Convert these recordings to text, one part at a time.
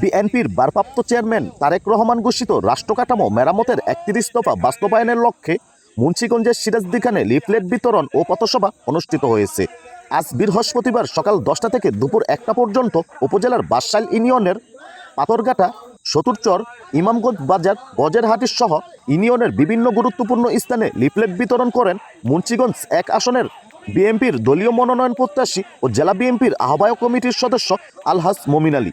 বিএনপির ভারপ্রাপ্ত চেয়ারম্যান তারেক রহমান ঘোষিত রাষ্ট্রকাঠামো মেরামতের একত্রিশ দফা বাস্তবায়নের লক্ষ্যে মুন্সিগঞ্জের সিরাজদিখানে লিফলেট বিতরণ ও পথসভা অনুষ্ঠিত হয়েছে। আজ বৃহস্পতিবার সকাল দশটা থেকে দুপুর একটা পর্যন্ত উপজেলার বাসাইল ইউনিয়নের পাথরঘাটা, সতুরচর, ইমামগঞ্জ বাজার, গজেরহাটির সহ ইউনিয়নের বিভিন্ন গুরুত্বপূর্ণ স্থানে লিফলেট বিতরণ করেন মুন্সিগঞ্জ এক আসনের বিএনপির দলীয় মনোনয়ন প্রত্যাশী ও জেলা বিএনপির আহ্বায়ক কমিটির সদস্য আলহাস মমিন আলী।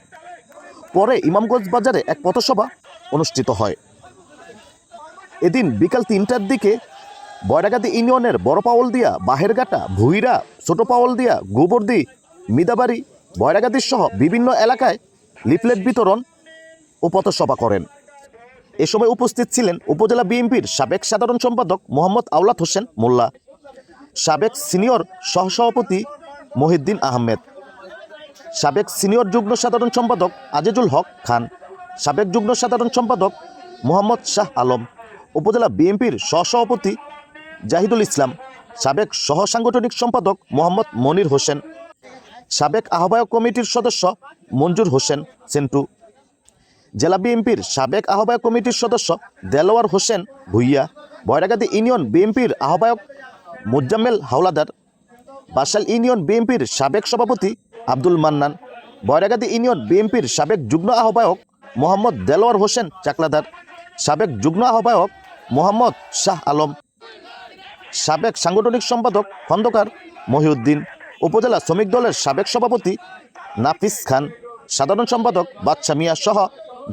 পরে ইমামগঞ্জ বাজারে এক পথসভা অনুষ্ঠিত হয়। এদিন বিকাল তিনটার দিকে বয়রাগাতি ইউনিয়নের বড় পাওলদিয়া বাহেরঘাটা, ভুইরা, ছোট পাওলদিয়া গোবরদি মিদাবাড়ি বয়রাগাতির সহ বিভিন্ন এলাকায় লিফলেট বিতরণ ও পথসভা করেন। এ সময় উপস্থিত ছিলেন উপজেলা বিএনপির সাবেক সাধারণ সম্পাদক মোহাম্মদ আওলাদ হোসেন মোল্লা। সাবেক সিনিয়র সহসভাপতি মহিউদ্দিন আহমেদ। সাবেক সিনিয়র যুগ্ম সাধারণ সম্পাদক আজিজুল হক খান। সাবেক যুগ্ম সাধারণ সম্পাদক মোহাম্মদ শাহ আলম। উপজেলা বিএনপির সহসভাপতি জাহিদুল ইসলাম। সাবেক সহ সাংগঠনিক সম্পাদক মোহাম্মদ মনির হোসেন। সাবেক আহ্বায়ক কমিটির সদস্য মঞ্জুর হোসেন সেন্টু। জেলা বিএনপির সাবেক আহ্বায়ক কমিটির সদস্য দেলোয়ার হোসেন ভুইয়া। বয়রাগাদি ইউনিয়ন বিএনপির আহ্বায়ক মোজাম্মেল হাওলাদার বাসাল ইউনিয়ন বিএনপির সাবেক সভাপতি আব্দুল মান্নান, বয়রাগাদি ইউনিয়ন বিএনপির সাবেক যুগ্ম আহ্বায়ক মোহাম্মদ দেলোয়ার হোসেন চাকলাদার, সাবেক যুগ্ম আহ্বায়ক মোহাম্মদ শাহ আলম, সাবেক সাংগঠনিক সম্পাদক খন্দকার মহিউদ্দিন, উপজেলা শ্রমিক দলের সাবেক সভাপতি নাফিস খান, সাধারণ সম্পাদক বাদশা মিয়া সহ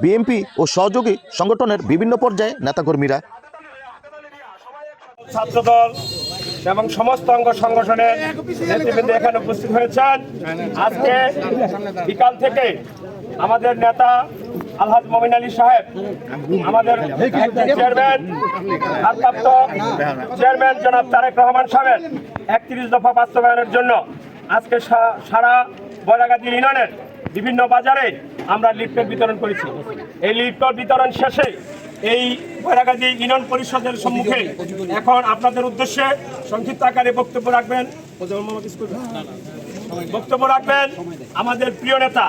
বিএনপি ও সহযোগী সংগঠনের বিভিন্ন পর্যায়ে নেতাকর্মীরা। ছাত্রদল এবং সমস্ত অঙ্গ সংগঠনের নেতৃবৃন্দ এখানে উপস্থিত হয়েছেন। আজকে বিকাল থেকে আমাদের নেতা আলহাজ মমিন আলী সাহেব, আমাদের চেয়ারম্যান, ভারপ্রাপ্ত চেয়ারম্যান জনাব তারেক রহমান সাহেব, একত্রিশ দফা বাস্তবায়নের জন্য আজকে সারা বয়রাগাদি ইউনিয়নের বিভিন্ন বাজারে আমরা লিফলেট বিতরণ করেছি। এই লিফলেট বিতরণ শেষে এই বৈরাগাজী ইউনিয়ন পরিষদের সম্মুখে এখন আপনাদের উদ্দেশ্যে সংক্ষিপ্ত আকারে বক্তব্য রাখবেন। বক্তব্য রাখবেন আমাদের প্রিয় নেতা,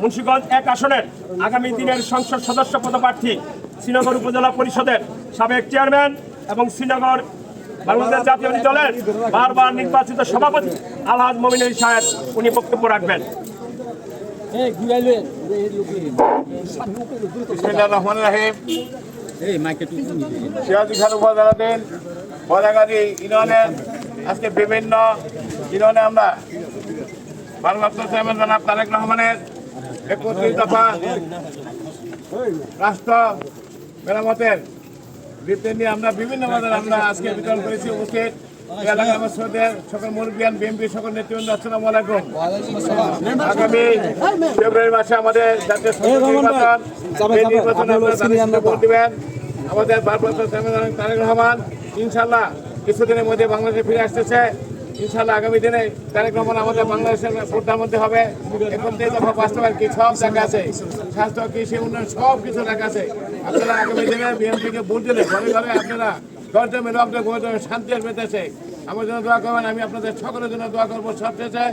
মুন্সীগঞ্জ এক আসনের আগামী দিনের সংসদ সদস্য পদপ্রার্থী, শ্রীনগর উপজেলা পরিষদের সাবেক চেয়ারম্যান এবং শ্রীনগর বাংলাদেশ জাতীয় দলের বারবার নির্বাচিত সভাপতি আলহাজ মমিন আলী সাহেব, উনি বক্তব্য রাখবেন। বিসমিল্লাহির রহমানির রহিম। খান উপজেলাধীন বদাগাড়ি ইউনিয়নের আজকে বিভিন্ন ইউনিয়নে আমরা ভারপ্রাপ্ত চেয়ারম্যান জনাব তারেক রহমানের একত্রিশ দফা রাষ্ট্র মেরামতের বৃত্তি নিয়ে আমরা বিভিন্ন বাজার আমরা আজকে বিতরণ করেছি উপস্থিত। এলাকার বাসীদের সকল মুরব্বিয়ান বিএনপি সকল নেতৃবৃন্দ আসসালামু আলাইকুম। আগামী ফেব্রুয়ারি মাসে আমাদের জাতীয় নির্বাচন এই নির্বাচনে আপনারা দানিশকে ভোট দিবেন। আমাদের ভারপ্রাপ্ত তারেক রহমান। ইনশাল্লাহ কিছুদিনের মধ্যে বাংলাদেশে ফিরে আসতেছে। ইনশাল্লাহ আগামী দিনে তারেক রহমান আমাদের বাংলাদেশের প্রধানমন্ত্রী হবে। এখন থেকে দফা বাস্তবায়ন কি সব দেখা আছে? স্বাস্থ্য কৃষি উন্নয়ন সব কিছু দেখা আছে। আপনারা আগামী দিনে বিএনপিকে ভোট দিলে ঘরে ঘরে আপনারা রক্ত আপনার ঘরে শান্তি আসবে দেশে। আমার জন্য দোয়া করবেন আমি আপনাদের সকলের জন্য দোয়া করব সবশেষে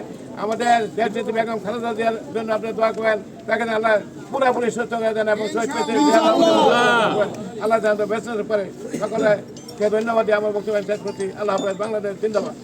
আমাদের দেশ বেগম খালেদা জিয়ার জন্য আপনি দোয়া করবেন। তাকে আল্লাহ পুরোপুরি সুস্থ হয়ে দেন এবং আল্লাহ জানতে ব্যস্ত পরে। সকলে ধন্যবাদ দিয়ে আমার বক্তব্য শেষ করছি। আল্লাহ হাফেজ বাংলাদেশ জিন্দাবাদ।